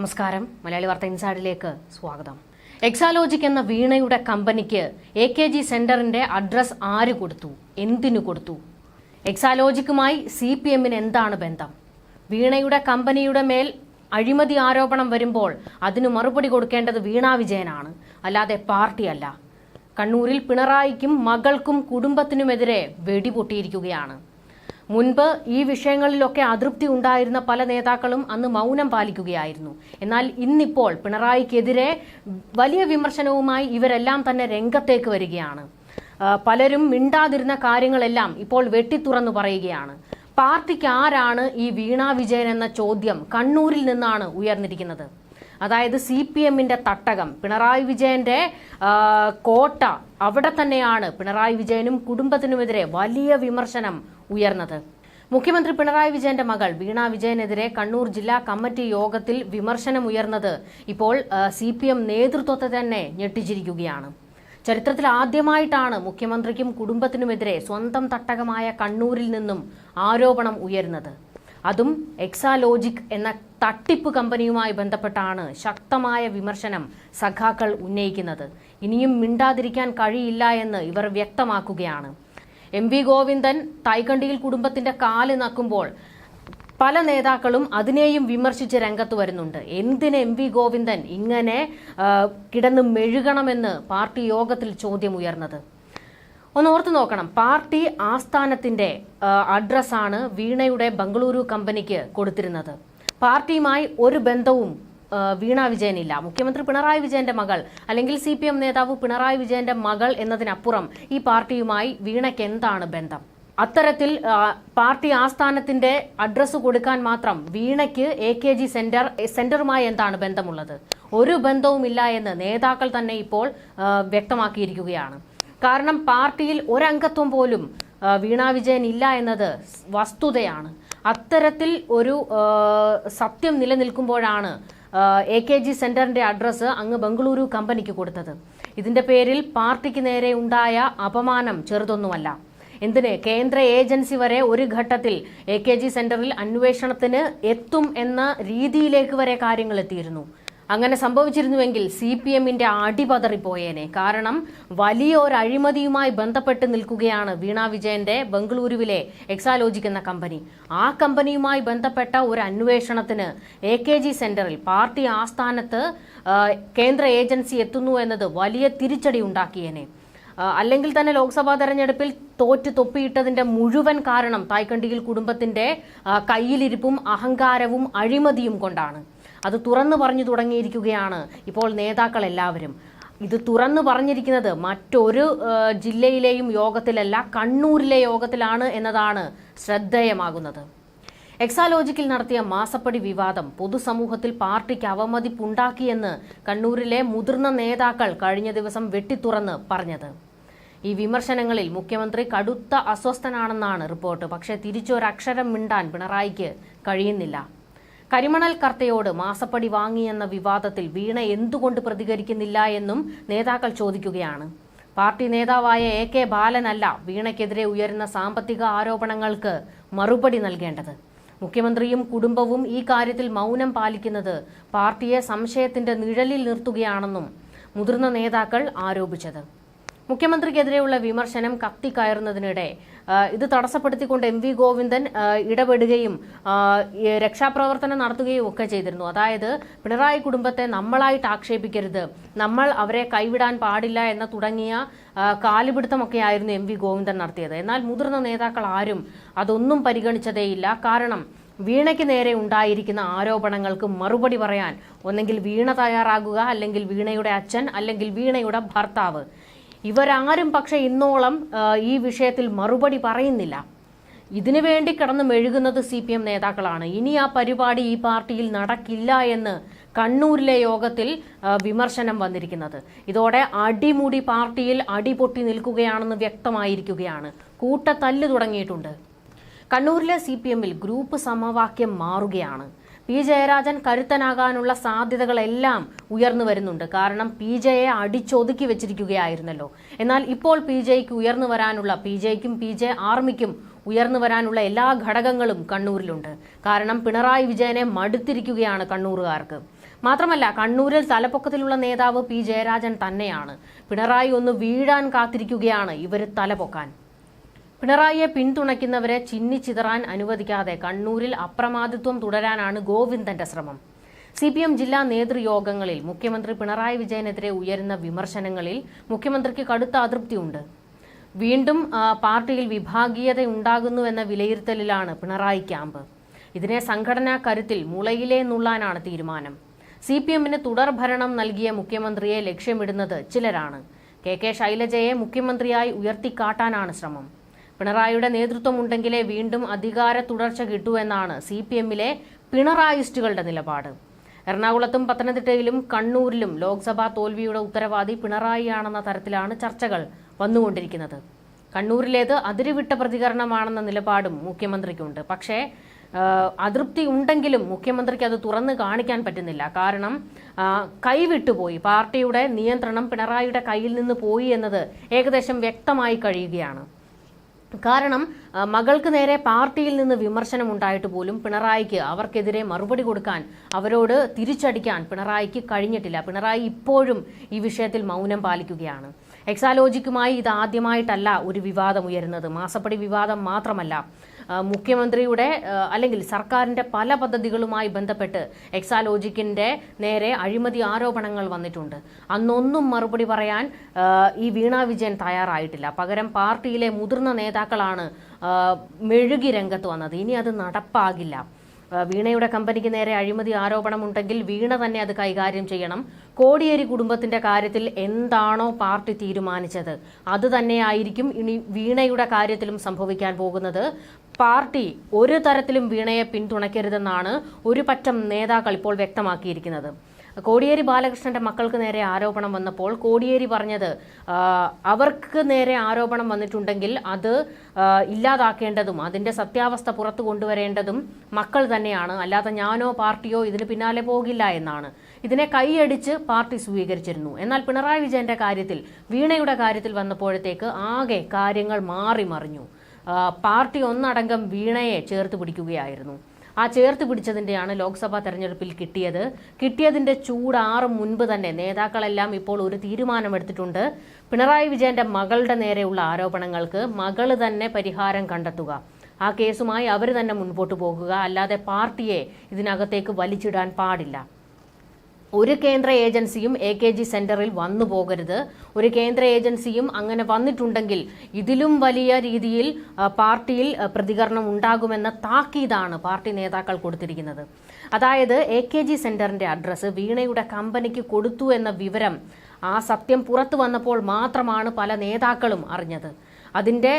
നമസ്കാരം. മലയാളി വാർത്ത ഇൻസൈഡിലേക്ക് സ്വാഗതം. എക്സാലോജിക് എന്ന വീണയുടെ കമ്പനിക്ക് എ കെ ജി സെന്ററിന്റെ അഡ്രസ് ആര് കൊടുത്തു? എന്തിനു കൊടുത്തു? എക്സാലോജിക്കുമായി സി പി എമ്മിന് എന്താണ് ബന്ധം? വീണയുടെ കമ്പനിയുടെ മേൽ അഴിമതി ആരോപണം വരുമ്പോൾ അതിന് മറുപടി കൊടുക്കേണ്ടത് വീണ വിജയനാണ്. അല്ലാതെ പാർട്ടിയല്ല കണ്ണൂരിൽ പിണറായിക്കും മകൾക്കും കുടുംബത്തിനുമെതിരെ വെടിപൊട്ടിയിരിക്കുകയാണ് മുൻപ് ഈ വിഷയങ്ങളിലൊക്കെ അതൃപ്തി ഉണ്ടായിരുന്ന പല നേതാക്കളും അന്ന് മൗനം പാലിക്കുകയായിരുന്നു. എന്നാൽ ഇന്നിപ്പോൾ പിണറായിക്കെതിരെ വലിയ വിമർശനവുമായി ഇവരെല്ലാം തന്നെ രംഗത്തേക്ക് വരികയാണ്. പലരും മിണ്ടാതിരുന്ന കാര്യങ്ങളെല്ലാം ഇപ്പോൾ വെട്ടിത്തുറന്നു പറയുകയാണ്. പാർട്ടിക്ക് ആരാണ് ഈ വീണ വിജയൻ എന്ന ചോദ്യം കണ്ണൂരിൽ നിന്നാണ് ഉയർന്നിരിക്കുന്നത്. അതായത് സി പി എമ്മിന്റെ തട്ടകം പിണറായി വിജയന്റെ കോട്ട അവിടെ തന്നെയാണ് പിണറായി വിജയനും കുടുംബത്തിനുമെതിരെ വലിയ വിമർശനം ഉയർന്നത്. മുഖ്യമന്ത്രി പിണറായി വിജയന്റെ മകൾ വീണ വിജയനെതിരെ കണ്ണൂർ ജില്ലാ കമ്മിറ്റി യോഗത്തിൽ വിമർശനമുയർന്നത് ഇപ്പോൾ സി പി എം നേതൃത്വത്തെ തന്നെ ഞെട്ടിച്ചിരിക്കുകയാണ്. ചരിത്രത്തിൽ ആദ്യമായിട്ടാണ് മുഖ്യമന്ത്രിക്കും കുടുംബത്തിനുമെതിരെ സ്വന്തം തട്ടകമായ കണ്ണൂരിൽ നിന്നും ആരോപണം ഉയരുന്നത്. അതും എക്സാലോജിക് എന്ന തട്ടിപ്പ് കമ്പനിയുമായി ബന്ധപ്പെട്ടാണ് ശക്തമായ വിമർശനം സഖാക്കൾ ഉന്നയിക്കുന്നത്. ഇനിയും മിണ്ടാതിരിക്കാൻ കഴിയില്ല എന്ന് ഇവർ വ്യക്തമാക്കുകയാണ്. എം വി ഗോവിന്ദൻ തൈക്കണ്ടിയിൽ കുടുംബത്തിന്റെ കാൽ നക്കുമ്പോൾ പല നേതാക്കളും അതിനെയും വിമർശിച്ച് രംഗത്ത് വരുന്നുണ്ട്. എന്തിന് എം വി ഗോവിന്ദൻ ഇങ്ങനെ കിടന്ന് മെഴുകണമെന്ന് പാർട്ടി യോഗത്തിൽ ചോദ്യം ഉയർന്നത്? ഒന്ന് ഓർത്തു നോക്കണം. പാർട്ടി ആസ്ഥാനത്തിന്റെ അഡ്രസ്സാണ് വീണയുടെ ബംഗളൂരു കമ്പനിക്ക് കൊടുത്തിരുന്നത്. പാർട്ടിയുമായി ഒരു ബന്ധവും വീണ വിജയനില്ല. മുഖ്യമന്ത്രി പിണറായി വിജയന്റെ മകൾ അല്ലെങ്കിൽ സി പി എം നേതാവ് പിണറായി വിജയന്റെ മകൾ എന്നതിനപ്പുറം ഈ പാർട്ടിയുമായി വീണയ്ക്ക് എന്താണ് ബന്ധം? അത്തരത്തിൽ പാർട്ടി ആസ്ഥാനത്തിന്റെ അഡ്രസ്സ് കൊടുക്കാൻ മാത്രം വീണയ്ക്ക് എ കെ ജി സെന്റർ സെന്ററുമായി എന്താണ് ബന്ധമുള്ളത്? ഒരു ബന്ധവുമില്ല എന്ന് നേതാക്കൾ തന്നെ ഇപ്പോൾ വ്യക്തമാക്കിയിരിക്കുകയാണ്. കാരണം പാർട്ടിയിൽ ഒരംഗത്വം പോലും വീണ വിജയൻ ഇല്ല എന്നത് വസ്തുതയാണ്. അത്തരത്തിൽ ഒരു സത്യം നിലനിൽക്കുമ്പോഴാണ് എ കെ ജി സെന്ററിന്റെ അഡ്രസ്സ് അങ്ങ് ബംഗളൂരു കമ്പനിക്ക് കൊടുത്തത്. ഇതിന്റെ പേരിൽ പാർട്ടിക്ക് നേരെ ഉണ്ടായ അപമാനം ചെറുതൊന്നുമല്ല. എന്തിന്? കേന്ദ്ര ഏജൻസി വരെ ഒരു ഘട്ടത്തിൽ എ കെ ജി സെന്ററിൽ അന്വേഷണത്തിന് എത്തും എന്ന രീതിയിലേക്ക് വരെ കാര്യങ്ങൾ എത്തിയിരുന്നു. അങ്ങനെ സംഭവിച്ചിരുന്നുവെങ്കിൽ സി പി എമ്മിന്റെ അടിപതറിപ്പോയേനെ. കാരണം വലിയ ഒരു അഴിമതിയുമായി ബന്ധപ്പെട്ട് നിൽക്കുകയാണ് വീണാ വിജയന്റെ ബംഗളൂരുവിലെ എക്സാലോജിക് എന്ന കമ്പനി. ആ കമ്പനിയുമായി ബന്ധപ്പെട്ട ഒരു അന്വേഷണത്തിന് എ കെ ജി സെന്ററിൽ പാർട്ടി ആസ്ഥാനത്ത് കേന്ദ്ര ഏജൻസി എത്തുന്നു എന്നത് വലിയ തിരിച്ചടി ഉണ്ടാക്കിയേനെ. അല്ലെങ്കിൽ തന്നെ ലോക്സഭാ തെരഞ്ഞെടുപ്പിൽ തോറ്റ് തൊപ്പിയിട്ടതിന്റെ മുഴുവൻ കാരണം തായ്ക്കണ്ടിയിൽ കുടുംബത്തിന്റെ കയ്യിലിരിപ്പും അഹങ്കാരവും അഴിമതിയും കൊണ്ടാണ്. അത് തുറന്നു പറഞ്ഞു തുടങ്ങിയിരിക്കുകയാണ് ഇപ്പോൾ നേതാക്കൾ എല്ലാവരും. ഇത് തുറന്നു പറഞ്ഞിരിക്കുന്നത് മറ്റൊരു ജില്ലയിലെയും യോഗത്തിലല്ല കണ്ണൂരിലെ യോഗത്തിലാണ് എന്നതാണ് ശ്രദ്ധേയമാകുന്നത്. എക്സാലോജിക്കിൽ നടത്തിയ മാസപ്പടി വിവാദം പൊതുസമൂഹത്തിൽ പാർട്ടിക്ക് അവമതിപ്പുണ്ടാക്കിയെന്ന് കണ്ണൂരിലെ മുതിർന്ന നേതാക്കൾ കഴിഞ്ഞ ദിവസം വെട്ടിത്തുറന്ന് പറഞ്ഞത്. ഈ വിമർശനങ്ങളിൽ മുഖ്യമന്ത്രി കടുത്ത അസ്വസ്ഥനാണെന്നാണ് റിപ്പോർട്ട്. പക്ഷേ തിരിച്ചൊരക്ഷരം മിണ്ടാൻ പിണറായിക്ക് കഴിയുന്നില്ല. കരിമണൽ കർത്തയോട് മാസപ്പടി വാങ്ങിയെന്ന വിവാദത്തിൽ വീണ എന്തുകൊണ്ട് പ്രതികരിക്കുന്നില്ല എന്നും നേതാക്കൾ ചോദിക്കുകയാണ്. പാർട്ടി നേതാവായ എ കെ ബാലനല്ല വീണയ്ക്കെതിരെ ഉയരുന്ന സാമ്പത്തിക ആരോപണങ്ങൾക്ക് മറുപടി നൽകേണ്ടത്. മുഖ്യമന്ത്രിയും കുടുംബവും ഈ കാര്യത്തിൽ മൗനം പാലിക്കുന്നത് പാർട്ടിയെ സംശയത്തിന്റെ നിഴലിൽ നിർത്തുകയാണെന്നും മുതിർന്ന നേതാക്കൾ ആരോപിച്ചത്. മുഖ്യമന്ത്രിക്കെതിരെയുള്ള വിമർശനം കത്തിക്കയറുന്നതിനിടെ ഇത് തടസ്സപ്പെടുത്തിക്കൊണ്ട് എം വി ഗോവിന്ദൻ ഇടപെടുകയും രക്ഷാപ്രവർത്തനം നടത്തുകയും ഒക്കെ ചെയ്തിരുന്നു. അതായത് പിണറായി കുടുംബത്തെ നമ്മളായിട്ട് ആക്ഷേപിക്കരുത്. നമ്മൾ അവരെ കൈവിടാൻ പാടില്ല എന്ന തുടങ്ങിയ കാലുപിടുത്തമൊക്കെ ആയിരുന്നു എം വി ഗോവിന്ദൻ നടത്തിയത്. എന്നാൽ മുതിർന്ന നേതാക്കൾ ആരും അതൊന്നും പരിഗണിച്ചതേയില്ല. കാരണം വീണയ്ക്ക് നേരെ ഉണ്ടായിരിക്കുന്ന ആരോപണങ്ങൾക്ക് മറുപടി പറയാൻ ഒന്നെങ്കിൽ വീണ തയ്യാറാകുക അല്ലെങ്കിൽ വീണയുടെ അച്ഛൻ അല്ലെങ്കിൽ വീണയുടെ ഭർത്താവ്. ഇവരാരും പക്ഷെ ഇന്നോളം ഈ വിഷയത്തിൽ മറുപടി പറയുന്നില്ല. ഇതിനു വേണ്ടി കിടന്ന് മെഴുകുന്നത് സി പി എം നേതാക്കളാണ്. ഇനി ആ പരിപാടി ഈ പാർട്ടിയിൽ നടക്കില്ല എന്ന് കണ്ണൂരിലെ യോഗത്തിൽ വിമർശനം വന്നിരിക്കുന്നത്. ഇതോടെ അടിമുടി പാർട്ടിയിൽ അടിപൊട്ടി നിൽക്കുകയാണെന്ന് വ്യക്തമായിരിക്കുകയാണ്. കൂട്ടത്തല്ല് തുടങ്ങിയിട്ടുണ്ട്. കണ്ണൂരിലെ സി പി എമ്മിൽ ഗ്രൂപ്പ് സമവാക്യം മാറുകയാണ്. പി ജയരാജൻ കരുത്തനാകാനുള്ള സാധ്യതകളെല്ലാം ഉയർന്നു വരുന്നുണ്ട്. കാരണം പി ജെയെ അടിച്ചൊതുക്കി വെച്ചിരിക്കുകയായിരുന്നല്ലോ. എന്നാൽ ഇപ്പോൾ പി ജെക്ക് ഉയർന്നു വരാനുള്ള പി ജെക്കും പി ജെ ആർമിക്കും ഉയർന്നു വരാനുള്ള എല്ലാ ഘടകങ്ങളും കണ്ണൂരിലുണ്ട്. കാരണം പിണറായി വിജയനെ മടുത്തിരിക്കുകയാണ് കണ്ണൂറുകാർക്ക് മാത്രമല്ല കണ്ണൂരിൽ തലപ്പൊക്കത്തിലുള്ള നേതാവ് പി ജയരാജൻ തന്നെയാണ്. പിണറായി ഒന്ന് വീഴാൻ കാത്തിരിക്കുകയാണ് ഇവർ തലപൊക്കാൻ. പിണറായിയെ പിന്തുണയ്ക്കുന്നവരെ ചിന്നിച്ചിതറാൻ അനുവദിക്കാതെ കണ്ണൂരിൽ അപ്രമാദിത്വം തുടരാനാണ് ഗോവിന്ദന്റെ ശ്രമം. സി പി എം ജില്ലാ നേതൃയോഗങ്ങളിൽ മുഖ്യമന്ത്രി പിണറായി വിജയനെതിരെ ഉയരുന്ന വിമർശനങ്ങളിൽ മുഖ്യമന്ത്രിക്ക് കടുത്ത അതൃപ്തിയുണ്ട്. വീണ്ടും പാർട്ടിയിൽ വിഭാഗീയത ഉണ്ടാകുന്നുവെന്ന വിലയിരുത്തലിലാണ് പിണറായി ക്യാമ്പ്. ഇതിനെ സംഘടനാ കരുത്തിൽ മുളയിലേ നുള്ളാനാണ് തീരുമാനം. സി പി എമ്മിന് തുടർഭരണം നൽകിയ മുഖ്യമന്ത്രിയെ ലക്ഷ്യമിടുന്നത് ചിലരാണ്. കെ കെ ശൈലജയെ മുഖ്യമന്ത്രിയായി ഉയർത്തിക്കാട്ടാനാണ് ശ്രമം. പിണറായിയുടെ നേതൃത്വം ഉണ്ടെങ്കിലേ വീണ്ടും അധികാര തുടർച്ച കിട്ടൂ സി പി എമ്മിലെ പിണറായിസ്റ്റുകളുടെ നിലപാട്. എറണാകുളത്തും പത്തനംതിട്ടയിലും കണ്ണൂരിലും ലോക്സഭാ തോൽവിയുടെ ഉത്തരവാദി പിണറായിയാണെന്ന തരത്തിലാണ് ചർച്ചകൾ വന്നുകൊണ്ടിരിക്കുന്നത്. കണ്ണൂരിലേത് അതിരുവിട്ട പ്രതികരണമാണെന്ന നിലപാടും മുഖ്യമന്ത്രിക്കുണ്ട്. പക്ഷേ അതൃപ്തി ഉണ്ടെങ്കിലും മുഖ്യമന്ത്രിക്ക് അത് തുറന്നു കാണിക്കാൻ പറ്റുന്നില്ല. കാരണം കൈവിട്ടുപോയി. പാർട്ടിയുടെ നിയന്ത്രണം പിണറായിയുടെ കയ്യിൽ നിന്ന് പോയി എന്നത് ഏകദേശം വ്യക്തമായി കഴിയുകയാണ്. കാരണം മകൾക്ക് നേരെ പാർട്ടിയിൽ നിന്ന് വിമർശനം ഉണ്ടായിട്ട് പോലും പിണറായിക്ക് അവർക്കെതിരെ മറുപടി കൊടുക്കാൻ അവരോട് തിരിച്ചടിക്കാൻ പിണറായിക്ക് കഴിഞ്ഞിട്ടില്ല. പിണറായി ഇപ്പോഴും ഈ വിഷയത്തിൽ മൗനം പാലിക്കുകയാണ്. എക്സാലോജിക്കുമായി ഇത് ആദ്യമായിട്ടല്ല ഒരു വിവാദം ഉയരുന്നത്. മാസപ്പടി വിവാദം മാത്രമല്ല മുഖ്യമന്ത്രിയുടെ അല്ലെങ്കിൽ സർക്കാരിന്റെ പല പദ്ധതികളുമായി ബന്ധപ്പെട്ട് എക്സാലോജിക്കിന്റെ നേരെ അഴിമതി ആരോപണങ്ങൾ വന്നിട്ടുണ്ട്. അന്നൊന്നും മറുപടി പറയാൻ ഈ വീണ വിജയൻ തയ്യാറായിട്ടില്ല. പകരം പാർട്ടിയിലെ മുതിർന്ന നേതാക്കളാണ് മെഴുകി രംഗത്ത് വന്നത്. ഇനി അത് നടപ്പാകില്ല. വീണയുടെ കമ്പനിക്ക് നേരെ അഴിമതി ആരോപണമുണ്ടെങ്കിൽ വീണ തന്നെ അത് കൈകാര്യം ചെയ്യണം. കോടിയേരി കുടുംബത്തിന്റെ കാര്യത്തിൽ എന്താണോ പാർട്ടി തീരുമാനിച്ചത് അത് തന്നെയായിരിക്കും ഇനി വീണയുടെ കാര്യത്തിലും സംഭവിക്കാൻ പോകുന്നത്. പാർട്ടി ഒരു തരത്തിലും വീണയെ പിന്തുണയ്ക്കരുതെന്നാണ് ഒരു പറ്റം നേതാക്കൾ ഇപ്പോൾ വ്യക്തമാക്കിയിരിക്കുന്നത്. കോടിയേരി ബാലകൃഷ്ണന്റെ മക്കൾക്ക് നേരെ ആരോപണം വന്നപ്പോൾ കോടിയേരി പറഞ്ഞത് അവർക്ക് നേരെ ആരോപണം വന്നിട്ടുണ്ടെങ്കിൽ അത് ഇല്ലാതാക്കേണ്ടതും അതിന്റെ സത്യാവസ്ഥ പുറത്തു കൊണ്ടുവരേണ്ടതും മക്കൾ തന്നെയാണ്. അല്ലാതെ ഞാനോ പാർട്ടിയോ ഇതിന് പിന്നാലെ പോകില്ല എന്നാണ്. ഇതിനെ കൈയടിച്ച് പാർട്ടി സ്വീകരിച്ചിരുന്നു. എന്നാൽ പിണറായി വിജയന്റെ കാര്യത്തിൽ വീണയുടെ കാര്യത്തിൽ വന്നപ്പോഴത്തേക്ക് ആകെ കാര്യങ്ങൾ മാറി മറിഞ്ഞു പാർട്ടി ഒന്നടങ്കം വീണയെ ചേർത്ത് പിടിക്കുകയായിരുന്നു. ആ ചേർത്ത് പിടിച്ചതിന്റെയാണ് ലോക്സഭാ തെരഞ്ഞെടുപ്പിൽ കിട്ടിയത്. കിട്ടിയതിന്റെ ചൂടാറ് മുൻപ് തന്നെ നേതാക്കളെല്ലാം ഇപ്പോൾ ഒരു തീരുമാനമെടുത്തിട്ടുണ്ട്. പിണറായി വിജയന്റെ മകളുടെ നേരെയുള്ള ആരോപണങ്ങൾക്ക് മകൾ തന്നെ പരിഹാരം കണ്ടെത്തുക. ആ കേസുമായി അവർ തന്നെ മുൻപോട്ട് പോകുക. അല്ലാതെ പാർട്ടിയെ ഇതിനകത്തേക്ക് വലിച്ചിടാൻ പാടില്ല. ഒരു കേന്ദ്ര ഏജൻസിയും എ കെ ജി സെന്ററിൽ വന്നു പോകരുത്. ഒരു കേന്ദ്ര ഏജൻസിയും അങ്ങനെ വന്നിട്ടുണ്ടെങ്കിൽ ഇതിലും വലിയ രീതിയിൽ പാർട്ടിയിൽ പ്രതികരണം ഉണ്ടാകുമെന്ന താക്കീതാണ് പാർട്ടി നേതാക്കൾ കൊടുത്തിരിക്കുന്നത്. അതായത് എ കെ ജി സെന്ററിന്റെ അഡ്രസ്സ് വീണയുടെ കമ്പനിക്ക് കൊടുത്തു എന്ന വിവരം ആ സത്യം പുറത്തു വന്നപ്പോൾ മാത്രമാണ് പല നേതാക്കളും അറിഞ്ഞത്. അതിന്റെ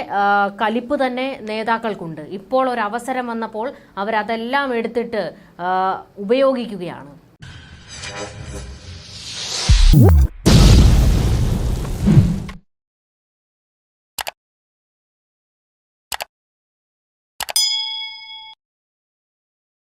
കലിപ്പ് തന്നെ നേതാക്കൾക്കുണ്ട്. ഇപ്പോൾ ഒരു അവസരം വന്നപ്പോൾ അവരതെല്ലാം എടുത്തിട്ട് ആ, ഉപയോഗിക്കുകയാണ്